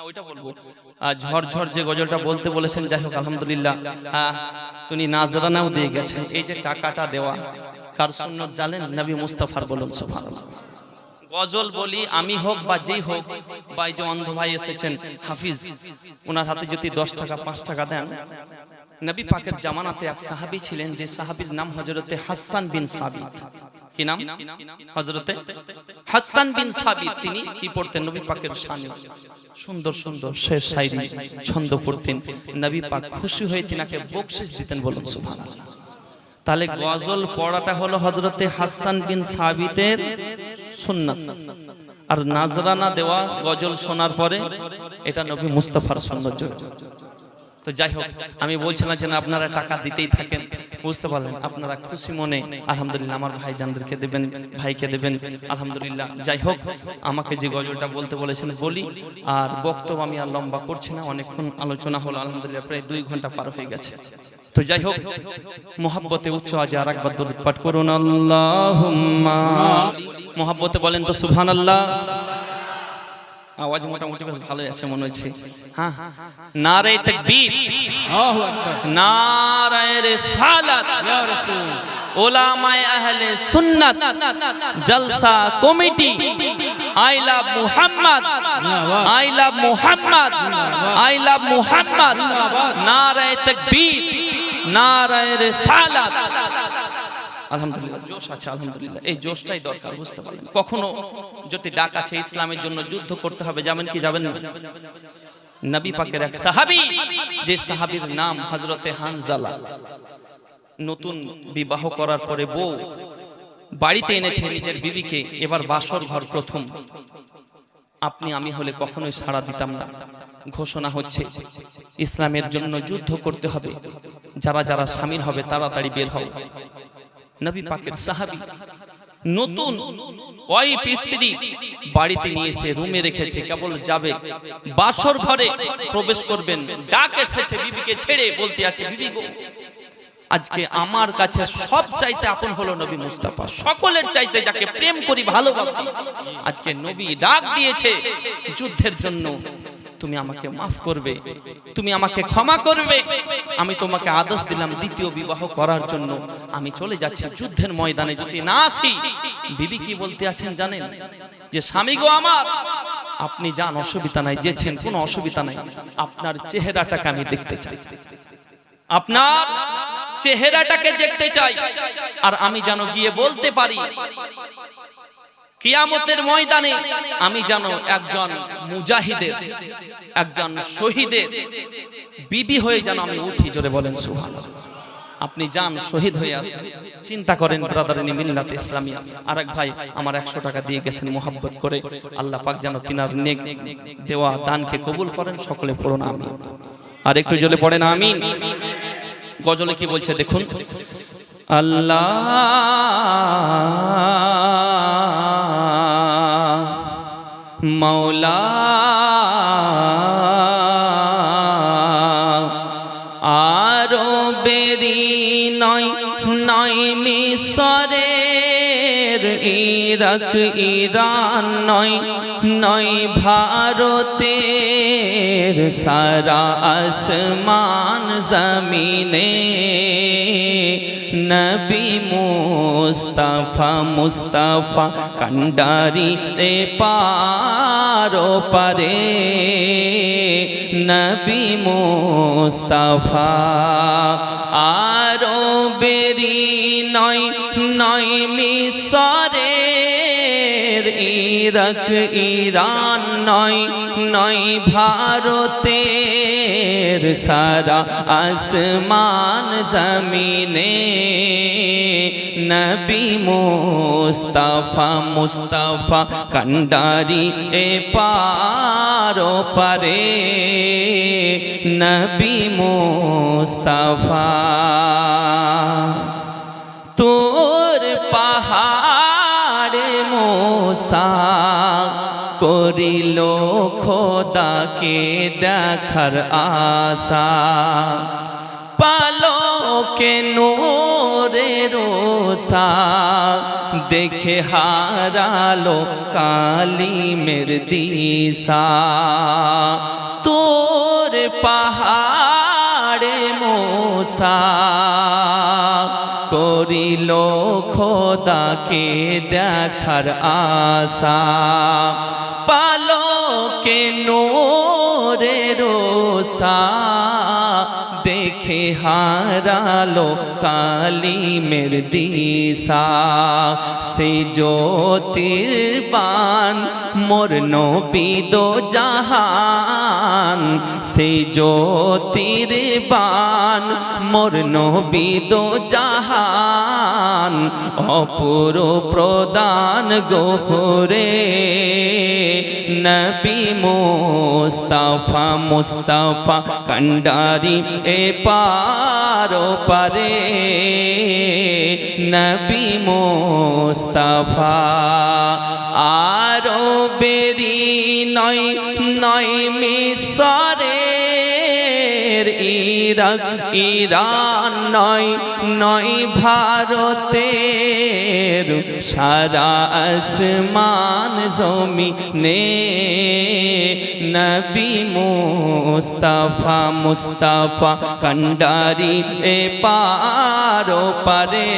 হ্যাঁ ওইটা বলব। আহ, ঝড় ঝড় যে গজলটা বলতে বলেছেন যাই হোক আলহামদুলিল্লাহ। তিনি নাজরানাও দিয়ে গেছেন। এই যে টাকাটা দেওয়া কার সুন্নত জানেন? নবী মুস্তাফার বলুন সুবহানাল্লাহ। গজল বলি আমি হোক বা যেই হোক বা এই যে অন্ধ ভাই এসেছেন হাফিজ ওনার হাতে যদি দশ টাকা পাঁচ টাকা দেন নবী পাকের জামানাতে এক সাহাবী ছিলেন যে সাহাবীর নাম হজরতে হাসান বিন সাবিত। কি নাম? হাসান বিন সাবিত, তিনি কি পড়তেন? নবী পাকের শানে। সুন্দর সুন্দর শায়রি ছন্দ পড়তেন। নবী পাক খুশি হয়ে তিনাকে বকশিস দিতেন বলুন সুবহানাল্লাহ। তাহলে গজল পড়াটা হলো হজরতে হাসান বিন সাবিতের সুন্নাত। আর নাজরানা দেওয়া গজল শোনার পরে এটা নবী মুস্তাফার সৌন্দর্য। তো যাই হোক, আমি বলছিলাম যে না আপনারা টাকা দিতেই থাকেন। বুঝতে পারলেন? আপনারা খুশি মনে আলহামদুলিল্লাহ আমার ভাই জানদেরকে দেবেন, ভাইকে দেবেন। আলহামদুলিল্লাহ। যাই হোক, আমাকে যে গজলটা বলতে বলেছেন বলি, আর বক্তব্য আমি আর লম্বা করছি না, অনেকক্ষণ আলোচনা হলো, আলহামদুলিল্লাহ প্রায় দুই ঘণ্টা পার হয়ে গেছে। তো যাই হোক, মোহাব্বতে উচ্চ আজ আর একবার দরুদ পাঠ করুন আল্লাহ মোহাব্বতে বলেন তো সুবহান আল্লাহ আওয়াজ মোটামুটি বেশ ভালোই আছে মনে হচ্ছে। হ্যাঁ? নারে তাকবীর। আল্লাহু আকবার। নারায়ে রিসালাত। ইয়া রাসূল। ওলামায়ে আহলে সুন্নাত। জলসা committee. I love Muhammad. I love Muhammad. I love Muhammad. নারায়ে তাকবীর। নারায়ে রিসালাত। আলহামদুলিল্লাহ। জোশ আছে আলহামদুলিল্লাহ। এই জোশটাই দরকার বুঝতে পারলেন। কখনো যদি ডাক আছে ইসলামের জন্য যুদ্ধ করতে হবে যাবেন কি যাবেন না? নবী পাকের এক সাহাবী যে সাহাবীর নাম হযরতে হানজালা নতুন বিবাহ করার পরে বউ বাড়িতে এনেছে নিজের বিবিকে এবার বাসর ঘর প্রথম। আপনি আমি হলে কখনোই সাড়া দিতাম না। ঘোষণা হচ্ছে ইসলামের জন্য যুদ্ধ করতে হবে। যারা যারা স্বামীর হবে তাড়াতাড়ি বের হবে নবী পাকের সাহাবী নতুন ওয়াইফ স্ত্রী বাড়িতে নিয়ে এসে রুমে রেখেছে কেবল যাবে বাসর ঘরে প্রবেশ করবেন ডাক এসেছে বিবিকে ছেড়ে বলতে আছে বিবি গো আজকে আমার কাছে সব চাইতে আপন হলো নবী মুস্তাফা সকলের চাইতে যাকে প্রেম করি ভালোবাসি। আজকে নবী ডাক দিয়েছে যুদ্ধের জন্য। তুমি আমাকে মাফ করবে তুমি আমাকে ক্ষমা করবে। আমি তোমাকে আদেশ দিলাম দ্বিতীয় বিবাহ করার জন্য। আমি চলে যাচ্ছি যুদ্ধের ময়দানে। যদি না আসি বিবি কি বলতে আছেন জানেন? যে স্বামী গো আমার আপনি যান অসুবিধা নাই যেছেন কোনো অসুবিধা নাই। আপনার চেহারাটাকে আমি দেখতে চাই। আপনার চেহারাটাকে দেখতে চাই। আর আমি যেন গিয়ে বলতে পারি কিয়ামতের ময়দানে আমি যেন একজন মুজাহিদের, একজন শহীদের বিবি হয়ে যেন আমি উঠি, জোরে বলেন সুহান আপনি যান, শহীদ হয়ে আসেন। চিন্তা করেন ব্রাদারিনী মিল্লাত ইসলামিয়া। আরেক ভাই আমার একশো টাকা দিয়ে গেছেন মোহাব্বত করে। আল্লাহ পাক যেন তিনার নেক দেওয়া দানকে কবুল করেন, সকলে পড়ুন আমি আর একটু জলে পড়েন, আমিন। গজলে কি বলছে, দেখুন। আল্লাহ মৌলা আরও বেরি নয় নয় মিশরের ইরাক, ইরান নয় নয় ভারতের সারা আসমান জমিনে। নবী মুস্তাফা মুস্তাফা কন্ডারি এ পারো পারে। নবী মুস্তাফা আরও বেরি নয় নয় মিশরের ইরাক, ইরান নয় নয় ভারতের সারা আসমান জমিনে। নবী মুস্তাফা মুস্তাফা কন্ডারি এ পারো পারে। নবী মুস্তাফা তোর পাহাড় মোসা করিল খোদাকে দেখার আশা। পালকে নোরে রোসা দেখে হারালো কালিমের দিশা। তোর পাহাড় মোসা করিল খোদাকে দেখার আশা। পালকে নোরে রোসা দেখে হারালো কালিমের দিশা। সে জ্যোতির্বান মোর নবিদ জাহান সে জ্যোতির্বান মোর নবিদ জাহান অপুর প্রদান গোহরে নবী মুস্তাফা মুস্তাফা কন্ডারি এ পারো পারে। নবী মুস্তাফা আরও বেরি নয় নয় মিসরের ইরাক, ইরান নয় নয় ভারতের। সারা আসমান জমিনে নবী মুস্তাফা মুস্তাফা কন্ডারি এ পারো পারে।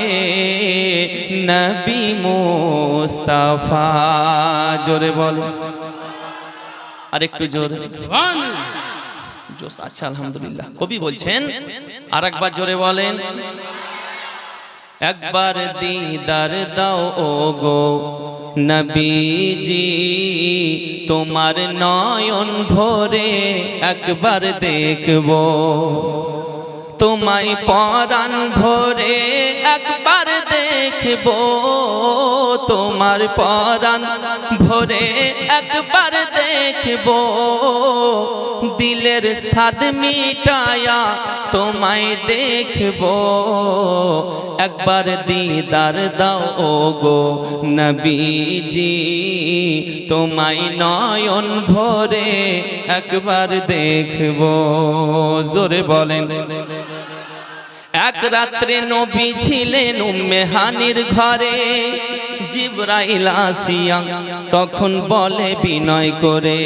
নবী মুস্তাফা, জোরে বলো। আর একটু জোরে জোস আচ্ছা আলহামদুলিল্লাহ। কবি বলছেন আর একবার জোরে বলেন একবার দিদার দাও ও গো নবীজি তোমার নয়ন ভরে একবার দেখব। তোমায় পরাণ ভরে একবার দেখব। তোমার পরাণ ভরে একবার দেখব। দিলের সাদ মিটায়া তোমায় দেখব। একবার দিদার দাও গো নবীজি, তোমায় নয়ন ভরে একবার দেখব। জোরে বলেন। এক রাত্রে নবী ছিলেন উম্মে হানির ঘরে। জিব্রাইল আসিয়া তখন বলে বিনয় করে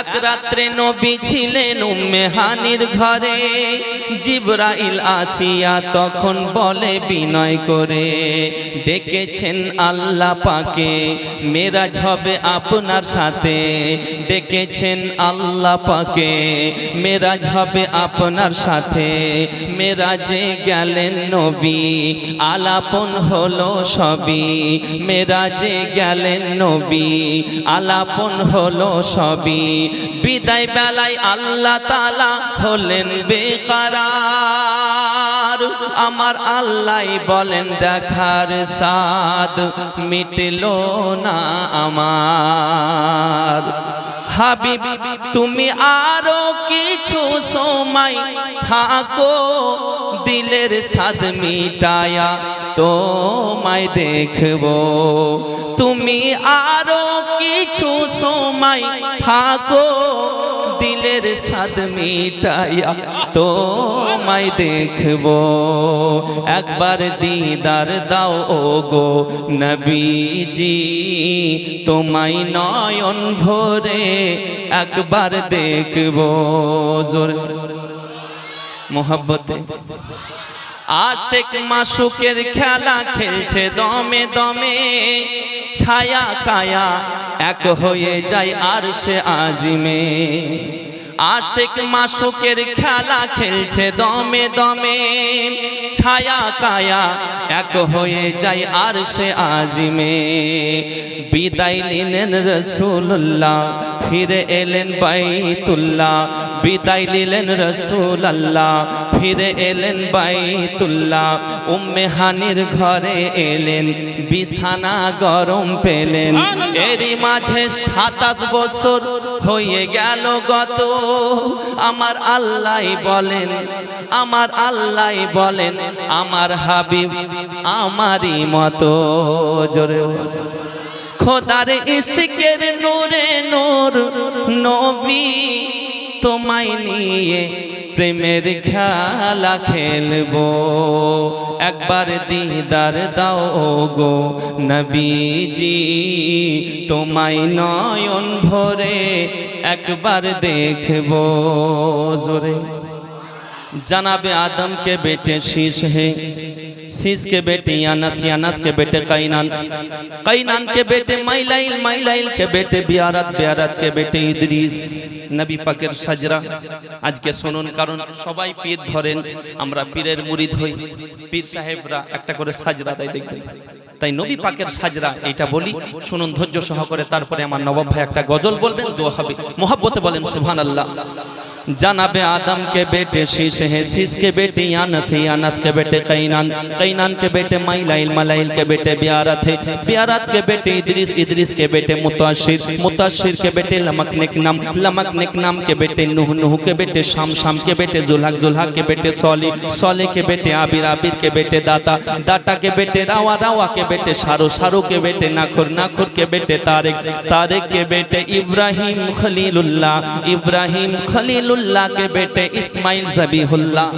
এক রাত্রে নবী ছিলেন উম্মে হানির ঘরে। জিব্রাইল আসিয়া তখন বলে বিনয় করে, দেখেছেন আল্লাহ পাকে, মেরাজ হবে আপনার সাথে। ডেকেছেন আল্লাহ পাকে, মেরাজ হবে আপনার সাথে। মেরাজে গেলেন নবী, আলাপন হলো সবই। মেরাজে গেলেন নবী, আলাপন হলো সবই। বিদায় বেলায় আল্লাহ তালা হলেন বেকারার আমার আল্লাহ বলেন, দেখার সাদ মিটলো না আমার। হাবিব, তুমি আরও কিছু সময় থাকো, দিলের সাদ মিটায়া তোমায় দেখব। তুমি আরও কিছু সময় থাকো সাদ মিটায়া তোমায় দেখব। একবার দিদার দাও ও গো নবীজি, তোমায় নয়ন ভরে একবার দেখব। জোর। মোহব্বতে। আশেক মাসুকের খেলা খেলছে দমে দমে, ছায়া কায়া এক হয়ে যায় আর সে আজিমে। আশেক মাসুকের খেলা খেলছে দমে দমে, ছায়া কায়া এক হয়ে যায় আর সে আজিমে। বিদায় নিলেন রসুল্লাহ ফিরে এলেন বাইতুল্লাহ। বিদায় নিলেন রসুল আল্লাহ ফিরে এলেন বাইতুল্লাহ উম্মে হানির ঘরে এলেন বিছানা গরম পেলেন। এরই মাঝে সাতাশ বছর হয়ে গেল গত। আমার আল্লাহ বলেন আমার আল্লাহ বলেন আমার হাবিব আমারই মতো। জোরে। খোদার ইশকের নূরে নূর নবী তোমায় নিয়ে প্রেমের খেলা খেলবো একবার দিদার দাও গো নবীজি তোমায় নয়ন ভরে একবার দেখবো জোরে जनाब आदम के बेटे शीश है शीश के बेटे यानस यानस के बेटे कैनान कैनान के बेटे माइलाइल माइलाइल के बेटे बियारत बियारत के बेटे ইদ্রিস নবী পাকের সাজরা। আজকে শুনুন, কারণ সবাই পীর ধরেন, আমরা পীরের মুরিদ হই। পীর সাহেবরা একটা করে সাজরা তাই দেখবেন। তাই নবী পাকের সাজরা এটা বলি, শুনুন ধৈর্য সহকারে, তারপরে আমার নবাব ভাই একটা গজল বলবেন, দোয়া হবে। মোহাব্বতে বলেন, সুবহানাল্লাহ। আল্লাহ जनाब आदम के बेटे शीश है शीश के बेटे यानस है यानस के बेटे कैनान कैनान के बेटे माइलाइल मलाइल के बेटे बियारत है बियारत के बेटे इद्रिस इद्रिस के बेटे मुताशिर मुताशिर के बेटे लमक निक नाम लमक निक नाम के बेटे नूह नूह के बेटे शाम शाम के बेटे जुल्हक जुल्हक के बेटे सौली सौले के बेटे आबिर आबिर के बेटे दाता दाता के बेटे रावा रावा के बेटे शारो शारो के बेटे नाखुर नाखुर के बेटे तारिक तारिक के बेटे इब्राहिम खलीलुल्लाह इब्राहिम खलीलुल्लाह के बेटे इस्माइल जबीहुल्लाह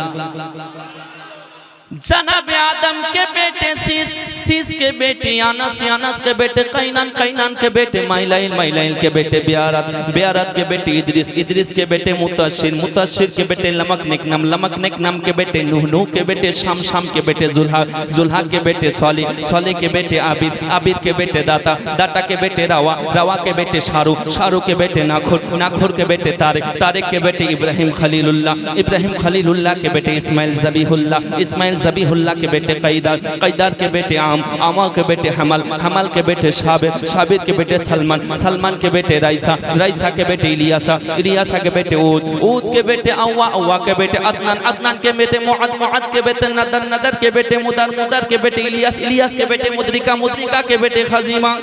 जनाब आदम के बेटे शीश शीश के बेटे यानस यानस के बेटे कैनान कैनान के बेटे माइलाइल माइलाइल के बेटे बियारत बियारत के बेटे इद्रिस इद्रिस के बेटे मुताशिर मुताशिर के बेटे लमक निकनम लमक निकनम के बेटे नूह नूह के बेटे शाम शाम के बेटे जुल्हा जुल्हा के बेटे सौली सौली के बेटे आबिर आबिर के बेटे दाता दाता के बेटे रावा रावा के बेटे शाहरुख शाहरुख के बेटे नाखुर नाखुर के बेटे तारिक तारिक के बेटे इब्राहिम खलीलुल्लाह इब्राहिम खलीलुल्लाह के बेटे इस्माइल जबीहुल्लाह इस्माइल जबीहुल्लाह के बेटे कैदार कैदार के बेटे आम आमा के बेटे हमल हमल के बेटे शाबिर शाबिर के बेटे सलमान सलमान के बेटे राइसा राइसा के बेटे इलियासा इलियासा के बेटे ऊद ऊद के बेटे अव्वा अव्वा के बेटे अदनान अदनान के बेटे मुअद मुअद के बेटे नदर नदर के बेटे मुदर मुदर के बेटे इलियास इलियास के बेटे मुद्रिका मुद्रिका के बेटे खजीमा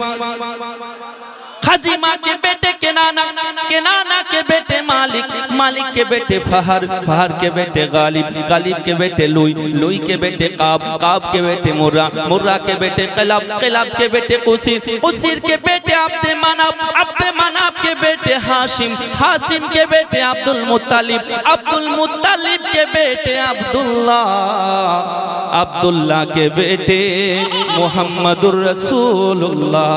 खजीमा के बेटे केनाना केनाना के बेटे मालिक मालिक के बेटे फहर फहर के बेटे गालिब गालिब के बेटे लुई लुई के बेटे काब काब के बेटे मुर्रा मुर्रा के बेटे कलब कलब के बेटे कुसीर कुसीर के बेटे अब्दे मनाब अब्दे मनाब के बेटे हाशिम हाशिम के बेटे अब्दुल मुत्तलिब अब्दुल मुत्तलिब के बेटे अब्दुल्ला अब्दुल्ला के बेटे मोहम्मदुर रसूलुल्लाह